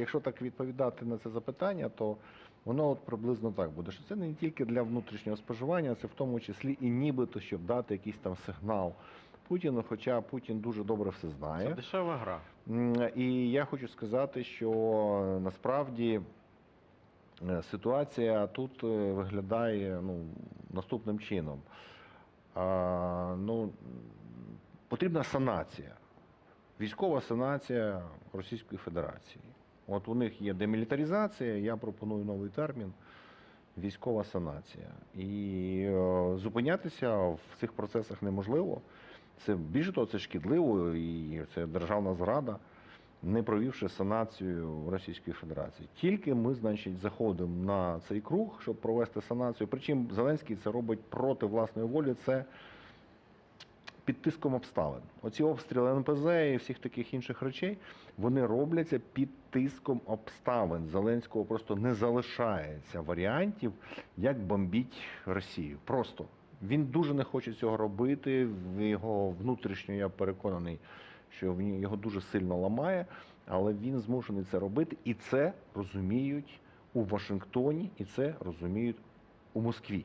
Якщо так відповідати на це запитання, то воно от приблизно так буде. Що це не тільки для внутрішнього споживання, це в тому числі і нібито, щоб дати якийсь там сигнал Путіну, хоча Путін дуже добре все знає. Це дешева гра. І я хочу сказати, що насправді е, ситуація тут е, виглядає ну, наступним чином. А, ну, потрібна санація, військова санація Російської Федерації. От у них є демілітаризація, я пропоную новий термін військова санація. І е, зупинятися в цих процесах неможливо. Це більше того, це шкідливо і це державна зрада, не провівши санацію Російської Федерації. Тільки ми, значить, заходимо на цей круг, щоб провести санацію. Причому Зеленський це робить проти власної волі. Це під тиском обставин. Оці обстріли НПЗ і всіх таких інших речей вони робляться під тиском обставин. Зеленського просто не залишається варіантів, як бомбіть Росію. Просто він дуже не хоче цього робити. Його внутрішньо я переконаний, що його дуже сильно ламає, але він змушений це робити, і це розуміють у Вашингтоні, і це розуміють у Москві.